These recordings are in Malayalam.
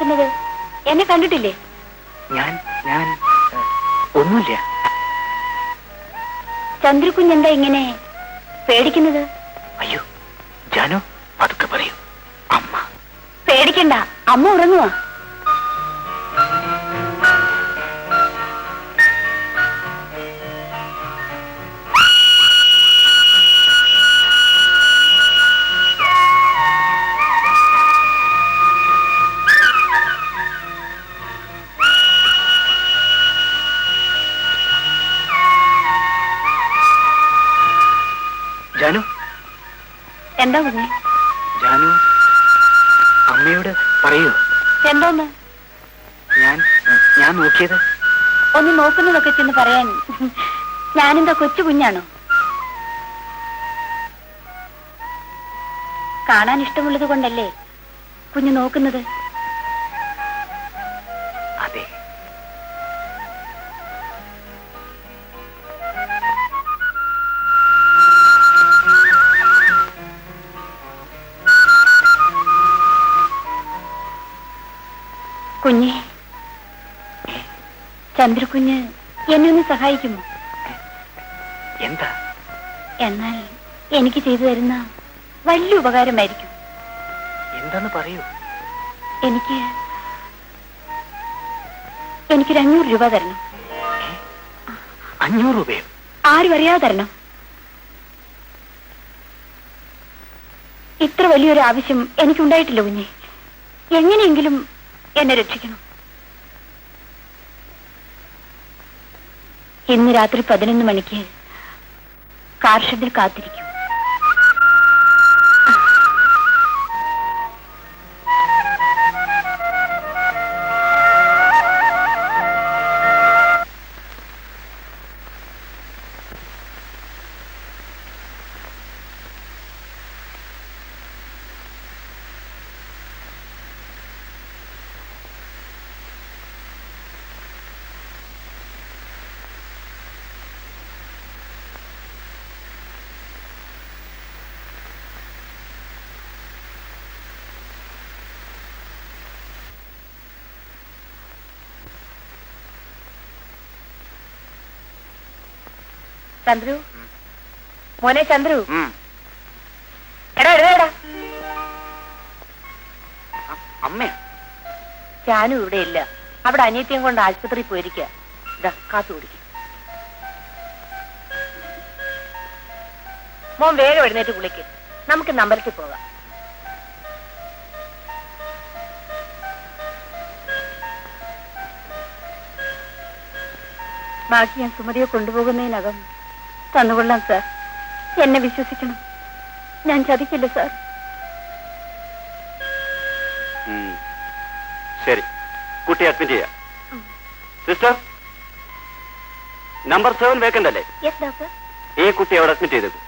കുഞ്ഞ് എന്നെ കണ്ടിട്ടില്ലേ? ഞാൻ ഞാൻ ഒന്നുമില്ല. ചന്ദ്രകുഞ്ഞ് എന്താ ഇങ്ങനെ പേടിക്കുന്നത്? അയ്യോ ജാനു പതുക്കെ പറയൂ. അമ്മ. പേടിക്കണ്ട അമ്മ ഉറങ്ങുവാ. എന്താ പറഞ്ഞു ജാനു അമ്മയോട് പറയൂ. എന്തോന്ന്? ഞാൻ ഞാൻ നോക്കിയത്. ഒന്ന് നോക്കുന്നതൊക്കെ ചെന്ന് പറയാൻ. ഞാനെന്താ കൊച്ചു കുഞ്ഞാണോ? കാണാൻ ഇഷ്ടമുള്ളത് കൊണ്ടല്ലേ കുഞ്ഞു നോക്കുന്നത്? കുഞ്ഞെ ചന്ദ്രകുഞ്ഞ് എന്നെ ഒന്ന് സഹായിക്കുമോ? എന്താ? എന്നാൽ എനിക്ക് ചെയ്തു തരുന്ന വലിയ ഉപകാരമായിരിക്കും. എന്താന്ന് പറയൂ. എനിക്ക് എനിക്കൊരു അഞ്ഞൂറ് രൂപ തരണം. അഞ്ഞൂറ് രൂപയോ? ആരും അറിയാതെ തരണം. ഇത്ര വലിയൊരു ആവശ്യം എനിക്കുണ്ടായിട്ടില്ല കുഞ്ഞെ. എങ്ങനെയെങ്കിലും എന്നെ രക്ഷിക്കണം. ഇന്ന് രാത്രി പതിനൊന്ന് മണിക്ക് കാർഷികത്തിൽ ഷെഡിൽ കാത്തിരിക്കും. ചന്ദ്രു? മോനെ ചന്ദ്രു? എടാ എഴുതേടാ അമ്മയാ ഞാനും ഇവിടെ ഇല്ല. അവിടെ അനിയത്തിയും കൊണ്ട് ആശുപത്രിയിൽ പോയിരിക്കുക ഇതാ കാത്തു കുടിക്കും. മോൻ വേഗം എഴുന്നേറ്റ് കുളിക്ക്. നമുക്ക് നമ്പലത്തിൽ പോകാം. ബാക്കി ഞാൻ സുമതിയെ കൊണ്ടുപോകുന്നതിനകം തന്നുകൊള്ളാം സാർ. എന്നെ വിശ്വസിക്കണം. ഞാൻ ചതിക്കില്ല സാർ. ശരി. കുട്ടി അഡ്മിറ്റ് ചെയ്യാം. സിസ്റ്റർ നമ്പർ സെവൻ വേക്കന്റ് അല്ലേ? ഈ കുട്ടി അവിടെ അഡ്മിറ്റ് ചെയ്തത്.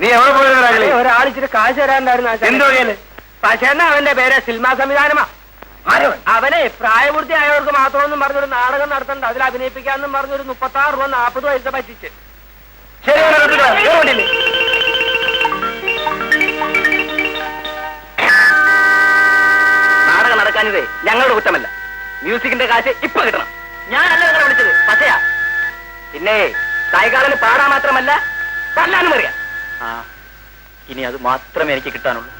നീ എവിടെ പോയത് ഒരാളിച്ചിട്ട് കാശ് തരാണ്ടായിരുന്നു എന്തോ എന്നാ അവന്റെ പേര് സിനിമാ സംവിധാനമാ. അവനെ പ്രായപൂർത്തി ആയവർക്ക് മാത്രമൊന്നും പറഞ്ഞൊരു നാടകം നടത്തണ്ട. അതിൽ അഭിനയിപ്പിക്കാന്നും പറഞ്ഞൊരു മുപ്പത്തി ആറ് രൂപ നാൽപ്പത് പൈസ പറ്റിച്ച്. നാടകം നടക്കാനിതേ ഞങ്ങളുടെ കുറ്റമല്ല. മ്യൂസിക്കിന്റെ കാശ് ഇപ്പൊ കിട്ടണം. ഞാനല്ല നിങ്ങളെ വിളിച്ചത്. പച്ചയാ. പിന്നെ സായികാലന് പാടാൻ മാത്രമല്ല തല്ലാനും അറിയാം. ഇനി അത് മാത്രമേ എനിക്ക് കിട്ടാനുള്ളൂ.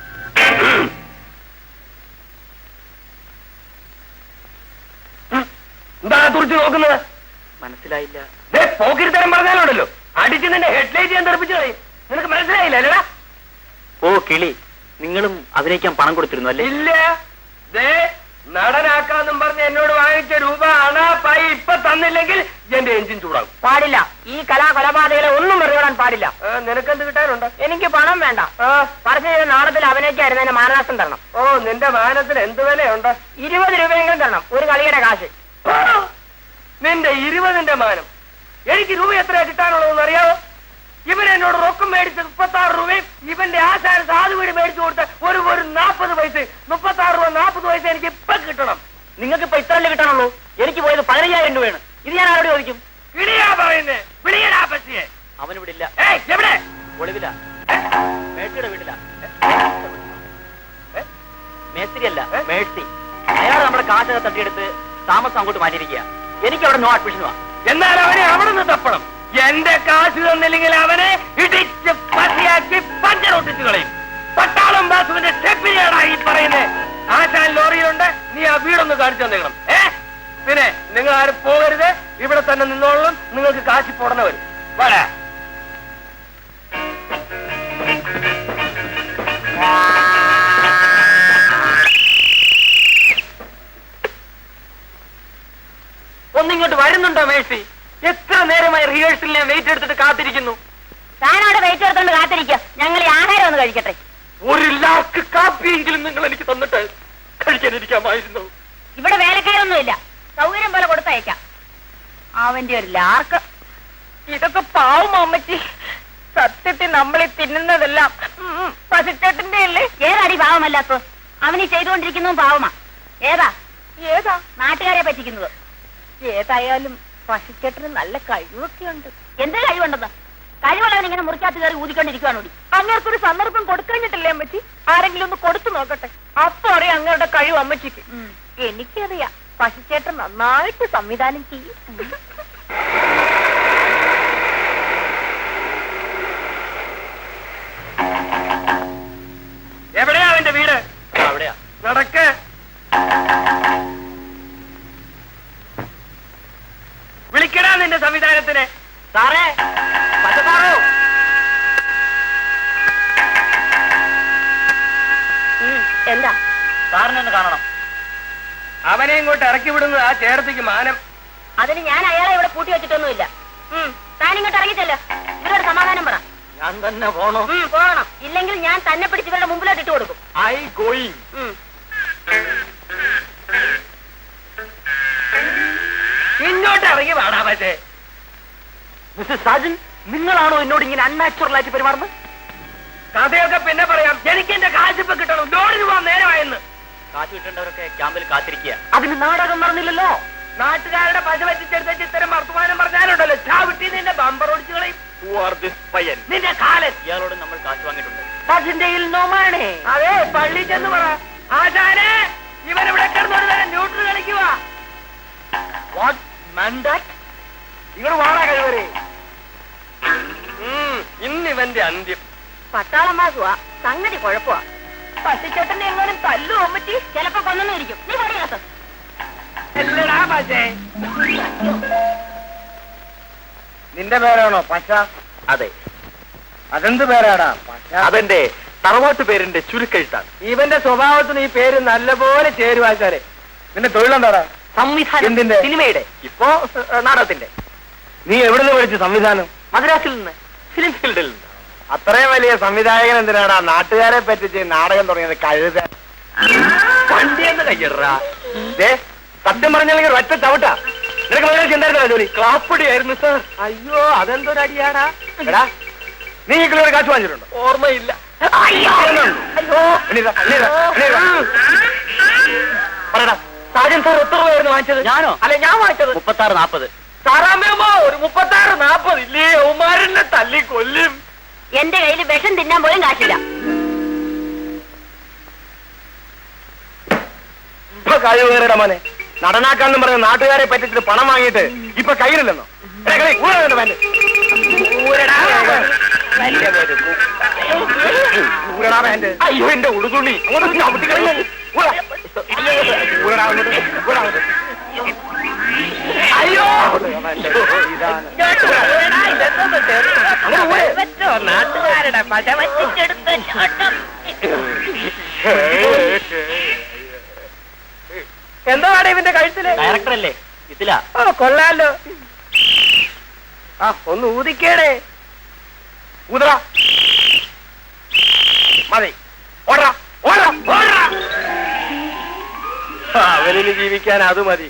എന്താ തുറച്ചു നോക്കുന്നത്? മനസ്സിലായില്ല. പോക്കിരിത്തരം പറഞ്ഞാലുണ്ടല്ലോ. അടിച്ച് നിന്റെ ഹെഡ്ലൈറ്റ് ഞാൻ തെറിപ്പിച്ചു കളയും. നിനക്ക് മനസ്സിലായില്ല അല്ലടാ? ഓ കിളി. നിങ്ങളും അഭിനയിക്കാൻ പണം കൊടുത്തിരുന്നു അല്ലേ? ഇല്ല. നടനാക്കാന്നും പറഞ്ഞ് എന്നോട് വാങ്ങിച്ച രൂപ അണ പൈ ഇപ്പൊ തന്നില്ലെങ്കിൽ എന്റെ എഞ്ചിൻ ചൂടാകും. പാടില്ല. ഈ കലാ കൊലപാതകളെ ഒന്നും മറികടാൻ പാടില്ല ആ, നിനക്കെന്ത് കിട്ടാനുണ്ട് എനിക്ക് പണം വേണ്ട ആ, പറഞ്ഞു ചെയ്ത നാടകത്തിൽ അഭിനയിക്കായിരുന്നതിന് മാനനാശം തരണം ഓ നിന്റെ മാനത്തിന് എന്ത് വിലയുണ്ട് ഇരുപത് രൂപയെങ്കിലും തരണം ഒരു കളിയുടെ കാശ് നിന്റെ ഇരുപതിന്റെ മാനം എനിക്ക് രൂപ എത്ര കിട്ടാനുള്ളതെന്ന് അറിയാവോ ഇവൻ എന്നോട് റൊക്കം മേടിച്ച് മുപ്പത്തി ആറ് രൂപയും ഇവന്റെ ആശാര സാധു വീട് മേടിച്ചു കൊടുത്ത ഒരു ഒരു നാൽപ്പത് പൈസ മുപ്പത്തി ആറ് രൂപ നാൽപ്പത് പൈസ എനിക്ക് ഇപ്പൊ കിട്ടണം നിങ്ങൾക്ക് ഇപ്പൊ ഇത്രയല്ലേ കിട്ടാനുള്ളൂ എനിക്ക് പോയത് പതിനയ്യായിരം രൂപയാണ് ഇത് ഞാൻ ആരോട് ചോദിക്കും കിളിയാ പറയുന്നേ വിളിയടാ പശിയെ അവനിവിടെ ഇല്ല ഏയ് എവിടെ ഒളിവില വീട്ടില മേസ്തിരി അല്ല മേഴ്സി. അയാൾ നമ്മുടെ കാശൊക്കെ തട്ടിയെടുത്ത് താമസം അങ്ങോട്ട് മാറ്റിയിരിക്കുക എനിക്ക് അവിടെ നോ അഡ്മിഷൻ വാ. എന്നാൽ അവനെ അവിടെ നിന്ന് തപ്പണം. എന്റെ കാശ് തന്നില്ലെങ്കിൽ അവനെ ഇടിച്ച് പട്ടിയാക്കി പഞ്ചറൊട്ടിച്ച് കളയും. പട്ടാളം ബാസുവിന്റെ സ്റ്റെപ്പിനെയാണ് ഈ പറയുന്നത് ആശാൻ ലോറിയിലുണ്ട്. നീ ആ വീടൊന്ന് കാണിച്ചു തന്നേക്കണം. ഏ? പിന്നെ നിങ്ങൾ ആരും പോകരുത്. ഇവിടെ തന്നെ നിന്നോളും. നിങ്ങൾക്ക് കാശി പോടണ വരും. വരാ. ഒന്നിങ്ങോട്ട് വരുന്നുണ്ടോ മേഴ്സി? എത്ര നേരമായി റിഹേഴ്സലിൽ ഞാൻ വെയിറ്റ് എടുത്തിട്ട് കാത്തിരിക്കുന്നു? താനോട് വെയിറ്റ് എടുത്തോണ്ട് കാത്തിരിക്കുക ഞങ്ങൾ ഈ ആഹാരം ഒന്ന് കഴിക്കട്ടെ. ഒരു ലാക്ക് കാപ്പിയെങ്കിലും നിങ്ങൾ എനിക്ക് തന്നിട്ട് കഴിക്കാനിരിക്കാമായിരുന്നു. ഇവിടെ വേലക്കാരൊന്നുമില്ല. സൗകര്യം പോലെ കൊടുത്തയക്കാം. അവന്റെ ഒരു ലാർക്ക്. ഇതൊക്കെ പാവം അമ്മച്ചി. സത്യത്തിൽ നമ്മൾ ഈ തിന്നുന്നതെല്ലാം പശുച്ചേട്ടന്റെ അല്ലേ? ഏതാടി പാവമല്ലാത്ത അവനീ ചെയ്തുകൊണ്ടിരിക്കുന്നതും പാവമാ. ഏതാ? ഏതാ? നാട്ടുകാരെ പറ്റിക്കുന്നത്. ഏതായാലും പശുച്ചേട്ടന് നല്ല കഴിവൊക്കെ ഉണ്ട് എന്താ കഴിവുണ്ടെന്ന്? കഴിവുള്ളവൻ ഇങ്ങനെ മുറിക്കാത്ത കയറി ഊതിക്കൊണ്ടിരിക്കുവാണോടി അങ്ങേർക്കൊരു സന്ദർഭം കൊടുക്കഴിഞ്ഞിട്ടില്ലേ അമ്മച്ചി? ആരെങ്കിലും ഒന്ന് കൊടുത്തു നോക്കട്ടെ. അപ്പൊ അറിയാം അങ്ങയുടെ കഴിവ് അമ്മച്ചിക്ക്. എനിക്കറിയാം പശുച്ചേട്ടൻ നന്നായിട്ട് സംവിധാനം ചെയ്യും. എവിടെയാ അവന്റെ വീട്? അവിടെയാ. നടക്ക്. ചേർത്തിക്ക് മാനം. അതിന് ഞാൻ അയാളെ ഇവിടെ പൂട്ടി വെച്ചിട്ടൊന്നുമില്ല. താൻ ഇങ്ങോട്ട് ഇറങ്ങിച്ചല്ലോ. ഇവരോട് സമാധാനം പറ. ഞാൻ തന്നെ പോണോ? ഉം, പോകണം. ഇല്ലെങ്കിൽ ഞാൻ തന്നെ പിടിച്ച് ഇവരുടെ മുമ്പിലോട്ട് ഇട്ട് കൊടുക്കും. I going. ഇങ്ങോട്ട് ഇറങ്ങി വാടാ പക്ഷേ മിസ്റ്റർ സാജൻ നിങ്ങളാണോ എന്നോട് ഇങ്ങനെ അൺനാച്ചുറൽ ആയിട്ട് പെരുമാറുന്നത്? കഥയൊക്കെ പിന്നെ പറയാം. എനിക്ക് എന്റെ കാഴ്ചപ്പ് കിട്ടണം. കാശ് കിട്ടേണ്ടവരൊക്കെ ക്യാമ്പിൽ കാത്തിരിക്കുക. അതിന് നാടകം പറഞ്ഞില്ലല്ലോ? നാട്ടുകാരുടെ പശ ഇത്തരം വർത്തമാനം പറഞ്ഞാലുണ്ടല്ലോ. ചാവിട്ടി നിന്റെ ബമ്പർ ഒടിച്ചു കളയും. Are this പയ്യൻ? നിന്റെ കാലൻ. ഇയാളോട് നമ്മൾ കാശ് വാങ്ങിയിട്ടുണ്ട്. നോമാണേ. അതെ പള്ളി ചെന്ന് പറ. ആശാനെ ഇവൻ ഇവിടെ കിടന്നൊരു ന്യൂട്രൽ കളിക്കുക. വാട്ട് മാൻഡാറ്റ് നിങ്ങൾ വാടാ കഴിവരെ ഇന്ന് ഇവന്റെ അന്ത്യം. പട്ടാളം മാസുവാ സംഗതി കുഴപ്പമാ. പശുച്ചേട്ടന്റെ എങ്ങാനും തല്ലു അമ്മച്ചി ചിലപ്പോ കൊന്നിരിക്കും നീ പറയാത്ത എല്ലടാ പശേ നിന്റെ പേരാണോ പശ? അതെ. അതെന്ത് പേരാടാ പശ? അതെന്റെ തറവാട്ട് പേരിന്റെ ചുരുക്കെഴുത്താണ്. ഇവന്റെ സ്വഭാവത്തിന് ഈ പേര് നല്ലപോലെ ചേരുവാച്ചാരെ നിന്റെ തൊഴിലെന്താടാ? സംവിധാനം എന്തിന്റെ? സിനിമയുടെ. ഇപ്പോ നാടകത്തിന്റെ. നീ എവിടെ നിന്ന് പഠിച്ചു സംവിധാനം? മദ്രാസിൽ നിന്ന് ഫിലിം ഫീൽഡിൽ നിന്ന്. അത്രയും വലിയ സംവിധായകൻ എന്തിനാടാ? നാട്ടുകാരെ പറ്റിച്ച് നാടകം തുടങ്ങിയത് കഴുത. വണ്ടിയെന്ന് കയ്യറാ ദേ, സത്യം പറഞ്ഞില്ലെങ്കിൽ ഒറ്റ ചവിട്ടാ. നിനക്ക് മദ്രാസ് എന്തായിരുന്നു ജോലി ക്ലാപ്പടിയായിരുന്നു സാർ അയ്യോ അതെന്തൊരു അടിയാടാ. എടാ നീ ഈ കിളിയുടെ കാശ് വാങ്ങിച്ചിട്ടുണ്ടോ? ഓർമ്മയില്ല. പറയടാ സാജൻ സാർ എത്ര രൂപയായിരുന്നു വാങ്ങിച്ചത്. ഞാനോ? അല്ല ഞാൻ വാങ്ങിച്ചത്. മുപ്പത്താറ് നാപ്പത്. സാറാമ്മ ഒരു മുപ്പത്താറ് നാപ്പത്. ഇല്ലേ ഉമാരനെ തല്ലി കൊല്ലും എന്റെ കയ്യിൽ വിഷം തിന്നാൻ പോലും കാശില്ല. ഇപ്പൊ കഴിവ് കയറിയുടെ മോനെ. നടനാക്കാന്നും പറഞ്ഞ നാട്ടുകാരെ പറ്റിച്ചിട്ട് പണം വാങ്ങിയിട്ട് ഇപ്പൊ കയ്യിലില്ലെന്നോ. അയ്യോ എന്റെ ഉടുതുള്ളി. അയ്യോ. നാട്ടുകാരുടെ പശ വച്ചിട്ടെടുത്ത എന്താണ് ഇവന്റെ കഴുത്തിൽ? ഡയറക്ടർ അല്ലേ? ഇതില. ഓ കൊള്ളാലോ. ആ ഒന്ന് ഊതിക്കേടേ. ഊതറ മതി. ഓടറ ഓടറ അവനിന് ജീവിക്കാൻ അത് മതി.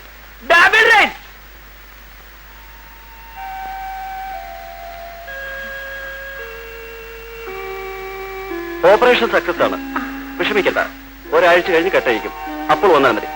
ഓപ്പറേഷൻ സക്സസ് ആണ്. വിഷമിക്കണ്ട. ഒരാഴ്ച കഴിഞ്ഞ് കട്ടയിക്കും അപ്പോൾ വന്നാൽ മതി?